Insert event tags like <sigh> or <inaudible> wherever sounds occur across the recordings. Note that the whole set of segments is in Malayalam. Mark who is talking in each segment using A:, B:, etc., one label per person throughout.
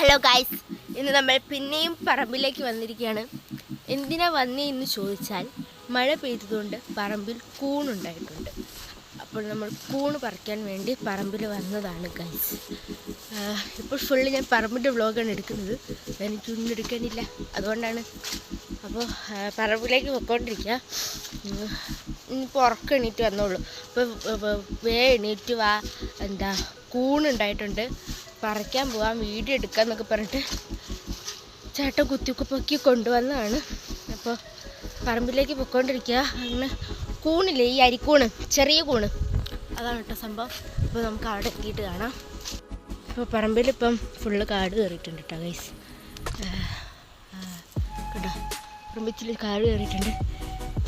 A: ഹലോ ഗായ്സ് ഇന്ന് നമ്മൾ പിന്നെയും പറമ്പിലേക്ക് വന്നിരിക്കുകയാണ്. എന്തിനാ വന്നേ എന്ന് ചോദിച്ചാൽ മഴ പെയ്തതുകൊണ്ട് പറമ്പിൽ കൂണുണ്ടായിട്ടുണ്ട് അപ്പോൾ നമ്മൾ കൂണ് പറിക്കാൻ വേണ്ടി പറമ്പിൽ വന്നതാണ് ഗൈസ് ഇപ്പോൾ ഫുള്ള് ഞാൻ പറമ്പിന്റെ വ്ളോഗാണ് എടുക്കുന്നത്. എനിക്ക് എനിക്കൊന്നും എടുക്കാനില്ല. അതുകൊണ്ടാണ് അപ്പോൾ പറമ്പിലേക്ക് പോയിക്കൊണ്ടിരിക്കുക ഇനിയിപ്പോൾ ഉറക്കം എണീറ്റ് വന്നോളൂ. അപ്പോൾ വേ എണീറ്റ് വാ. എന്താ കൂണുണ്ടായിട്ടുണ്ട് പറിക്കാൻ പോവാം വീഡിയോ എടുക്കാം എന്നൊക്കെ പറഞ്ഞിട്ട് ചേട്ടൻ കുത്തിയൊക്കെ പൊക്കി കൊണ്ടുവന്നതാണ്. അപ്പോൾ പറമ്പിലേക്ക് പൊയ്ക്കൊണ്ടിരിക്കുക അങ്ങനെ കൂണില്ലേ ഈ അരിക്കൂണ് ചെറിയ കൂണ്. അതാണ് കേട്ടോ സംഭവം. അപ്പോൾ നമുക്ക് അവിടെ എത്തിയിട്ട് കാണാം. അപ്പോൾ പറമ്പിലിപ്പം ഫുള്ള് കാട് കയറിയിട്ടുണ്ട് കേട്ടോ ഗൈസ് കേട്ടോ പറമ്പിച്ചിൽ കാട് കയറിയിട്ടുണ്ട്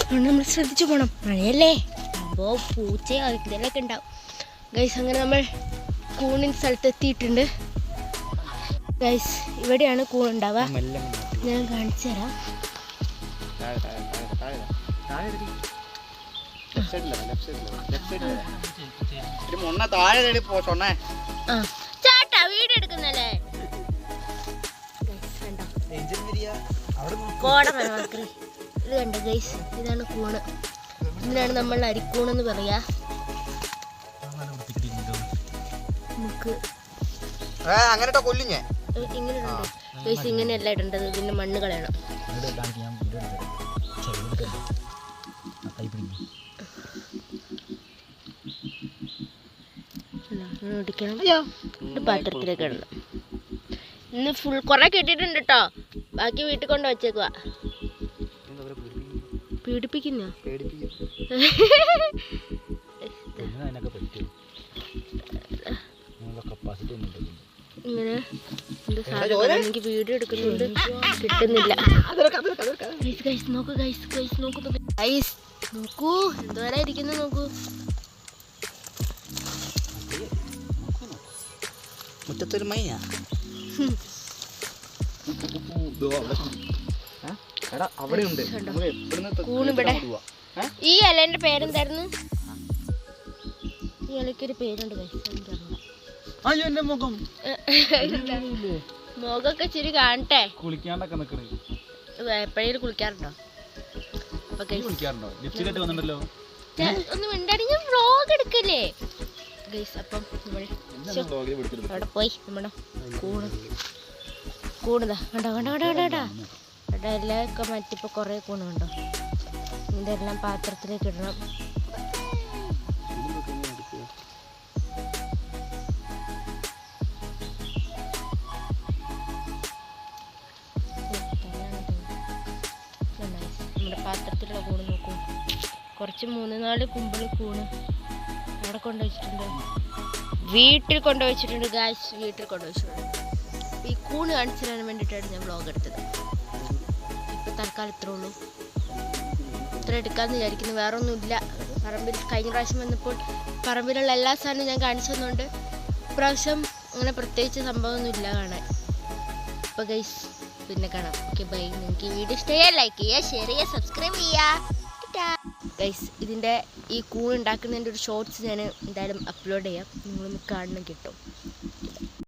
A: അതുകൊണ്ട് നമ്മൾ ശ്രദ്ധിച്ചു പോകണം മഴയല്ലേ അപ്പോൾ പൂച്ചയോ എന്തെങ്കിലുമൊക്കെ ഉണ്ടാവും. ഗൈസ് അങ്ങനെ നമ്മൾ കൂണിൻ സ്ഥലത്ത് എത്തിയിട്ടുണ്ട്. ഗൈസ് ഇവിടെയാണ് കൂണുണ്ടാവുക ഞാൻ കാണിച്ചു തരാം. ചേട്ടാ വീട് എടുക്കുന്നല്ലേ? ഇത് കണ്ടോ ഗൈസ് ഇതാണ് കൂണ്. ഇതിനാണ് നമ്മൾ അരിക്കൂണെന്ന് പറയാ. നമുക്ക്
B: അങ്ങനെ കൊല്ലും ഞാൻ
A: ഇങ്ങനെ ഗൈസ് ഇങ്ങനെയല്ല ഇടേണ്ടത്. ഇതിന്റെ മണ്ണ് കളയണം. ഒടിക്കണം ഇത് പാത്രത്തിലേക്ക് ഇടണം. ഇന്ന് ഫുൾ കുറെ കിട്ടിയിട്ടുണ്ട് കേട്ടോ ബാക്കി വീട്ടിൽ കൊണ്ട് വച്ചേക്കുക പീഡിപ്പിക്കുന്ന <laughs> എനിക്ക് വീഡിയോ എടുക്കുന്നുണ്ട്. കിട്ടുന്നില്ല. ഗൈസ് ഗൈസ് നോക്കൂ ഗൈസ് ഗൈസ് നോക്കൂ. ഗൈസ് നോക്കൂ. എന്തോരാ ഇരിക്കുന്നു നോക്കൂ.
B: മുറ്റത്തൊരു മൈനാ എടാ അവിടെ ഉണ്ട്.
A: കണ്ടോ?
B: നമുക്ക് എവിടുന്ന്
A: കൂണ് ഇവിടെ. ഈ ഇലേന്റെ പേരെന്തായിരുന്നു? ഈ ഇലയ്ക്കൊരു പേരുണ്ട് ഗൈസ്
B: അയ്യോ എന്റെ മുഖം.
A: മുഖമൊക്കെ ഇച്ചിരി കാണട്ടെ?
B: കുളിക്കാണ്ടൊക്കെ നിക്കണേ.
A: എപ്പോഴേലും കുളിക്കാറുണ്ടോ?
B: കുളിക്കാറുണ്ടോ? ലിപ്സ്റ്റിക് വന്നിട്ടുണ്ടല്ലോ
A: ഒന്ന് മിണ്ടാടി ഞാൻ വ്ളോഗ് എടുക്കല്ലേ? ഗൈസ് അപ്പം നമ്മൾ ശ്ശോ, അവിടെ പോയി നമ്മുടെ കൂണ്. കൂണുതാ കണ്ടോ കണ്ടോ കണ്ടോ കണ്ടോ കണ്ടോ? അവിടെ എല്ലാം മറ്റിപ്പോൾ കുറേ കൂണ് കണ്ടോ പാത്രത്തിലേക്ക് ഇടണം. പാത്രത്തിലുള്ള കൂണ് നോക്കൂ. കുറച്ച് മൂന്ന് നാല് കുമ്പിൾ കൂണ് അവിടെ കൊണ്ടുവച്ചിട്ടുണ്ട്. വീട്ടിൽ കൊണ്ടുവച്ചിട്ടുണ്ട് ഗായ്സ് വീട്ടിൽ കൊണ്ടുവച്ചിട്ടുണ്ട്. ഈ കൂണ് കാണിച്ചു തരാൻ വേണ്ടിയിട്ടാണ് ഞാൻ ബ്ലോഗ് എടുത്തത്. ഇപ്പൊ തൽക്കാലം ഇത്രേ ഉള്ളൂ. ഇത്ര എടുക്കാമെന്ന് വിചാരിക്കുന്നു. വേറെ ഒന്നുമില്ല പറമ്പിൽ കഴിഞ്ഞ പ്രാവശ്യം വന്നപ്പോൾ പറമ്പിലുള്ള എല്ലാ സാധനവും ഞാൻ കാണിച്ചു തന്നുകൊണ്ട് ഇപ്രാവശ്യം അങ്ങനെ പ്രത്യേകിച്ച് സംഭവമൊന്നും ഇല്ല കാണാൻ. അപ്പോൾ ഗൈസ് പിന്നെ കാണാം. ഓക്കെ ബൈ നിങ്ങൾക്ക് ഈ വീഡിയോ ഇഷ്ടമായാൽ ലൈക്ക് ചെയ്യുക ഷെയർ ചെയ്യുക സബ്സ്ക്രൈബ് ചെയ്യുക. ഗൈസ് ഇതിന്റെ ഈ കൂൺ ഉണ്ടാക്കുന്നതിന്റെ ഒരു ഷോർട്സ് ഞാൻ എന്തായാലും അപ്ലോഡ് ചെയ്യാം. നിങ്ങളൊന്ന് കാണണം കിട്ടും.